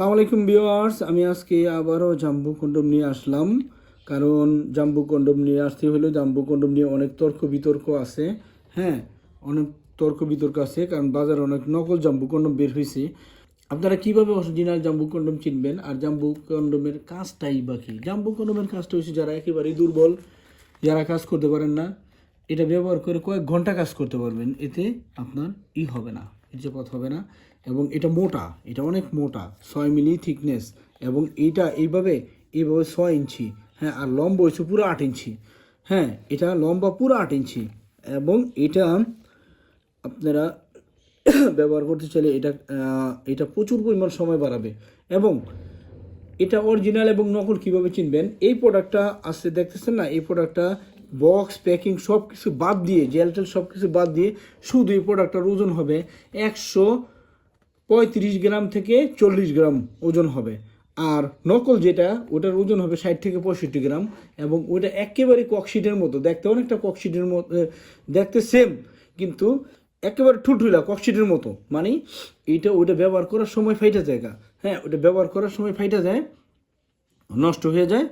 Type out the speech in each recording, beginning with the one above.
আসসালামু আলাইকুম ভিউয়ার্স, আমি আজকে আবারও জাম্বু কন্ডম নিয়ে আসলাম। কারণ জাম্বু কন্ডম নিয়ে আসতে হলো জাম্বু কন্ডম নিয়ে অনেক তর্ক বিতর্ক আছে। হ্যাঁ অনেক তর্ক বিতর্ক আছে, কারণ বাজারে অনেক নকল জাম্বু কন্ডম বের হয়েছে আপনারা কীভাবে অরিজিনাল জাম্বু কন্ডম চিনবেন? আর জাম্বু কন্ডমের কাজটাই বাকি জাম্বু কন্ডমের কাজটা হচ্ছে যারা একেবারেই দুর্বল, যারা কাজ করতে পারেন না, এটা ব্যবহার করে কয়েক ঘণ্টা কাজ করতে পারবেন, এতে আপনার ই হবে না। বীর্যপাত হবে না। এবং এটা মোটা, এটা অনেক মোটা, ছয় মিলি থিকনেস এবং এইটা এইভাবে এইভাবে ছয় ইঞ্চি হ্যাঁ আর লম্বা হচ্ছে পুরো আট ইঞ্চি। হ্যাঁ এটা লম্বা পুরো আট ইঞ্চি। এবং এটা আপনারা ব্যবহার করতে চাইলে এটা এটা প্রচুর পরিমাণ সময় বাড়াবে। এবং এটা অরিজিনাল এবং নকল কীভাবে চিনবেন? এই প্রোডাক্টটা আসতে দেখতেছেন না? এই প্রোডাক্টটা বক্স প্যাকিং সব কিছু বাদ দিয়ে জেল টেল সব কিছু বাদ দিয়ে শুধু এই প্রোডাক্টটার ওজন হবে একশো পঁয়ত্রিশ গ্রাম থেকে চল্লিশ গ্রাম ওজন হবে। আর নকল যেটা, ওটার ওজন হবে ষাট থেকে পঁয়ষট্টি গ্রাম এবং ওটা একেবারে ককশিটের মতো। দেখতে অনেকটা ককশিটের মতো দেখতে সেম কিন্তু একেবারে ঠুলঠুলা ককশিটের মতো। মানে এটা ওটা ব্যবহার করার সময় ফাইটা যায়। হ্যাঁ ওটা ব্যবহার করার সময় ফাইটা যায়, নষ্ট হয়ে যায়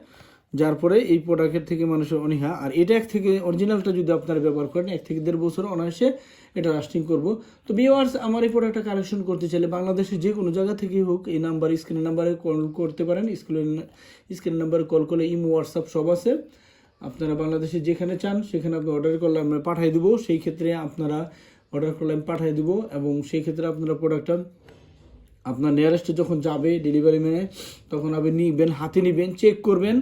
যার পরে এই প্রোডাক্টের থেকে মানুষের অনীহা। আর এটা এক থেকে অরিজিনালটা যদি আপনারা ব্যবহার করেন, এক থেকে দেড় বছর অনায়াসে এটা লাস্টিং করব। তো ভিউয়ার্স আমার এই প্রোডাক্টটা কালেকশন করতে চাইলে বাংলাদেশের যে কোনো জায়গা থেকেই হোক, এই নাম্বার স্ক্রিন নাম্বারে কল করতে পারেন। স্ক্রিন স্ক্রিন নাম্বারে কল করলে ইমো হোয়াটসঅ্যাপ সব আছে। আপনারা বাংলাদেশে যেখানে চান, সেখানে আপনি অর্ডার করলে আমরা পাঠিয়ে দেবো। সেই ক্ষেত্রে আপনারা অর্ডার করলে আমি পাঠিয়ে দেবো এবং সেই ক্ষেত্রে আপনারা প্রোডাক্টটা আপনার নিয়ারেস্টে যখন যাবে ডেলিভারি ম্যানে তখন আপনি নিবেন, হাতে নিবেন চেক করবেন।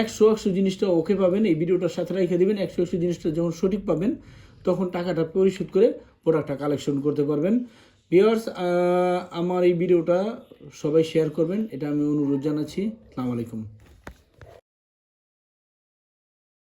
একশো একশো জিনিসটা ওকে পাবেন, এই ভিডিওটার সাথে রেখে দেবেন। একশো একশো জিনিসটা যখন সঠিক পাবেন, তখন টাকাটা পরিশোধ করে প্রোডাক্টটা কালেকশন করতে পারবেন। ভিওয়ার্স আমার এই ভিডিওটা সবাই শেয়ার করবেন, এটা আমি অনুরোধ জানাচ্ছি। আসসালামু আলাইকুম।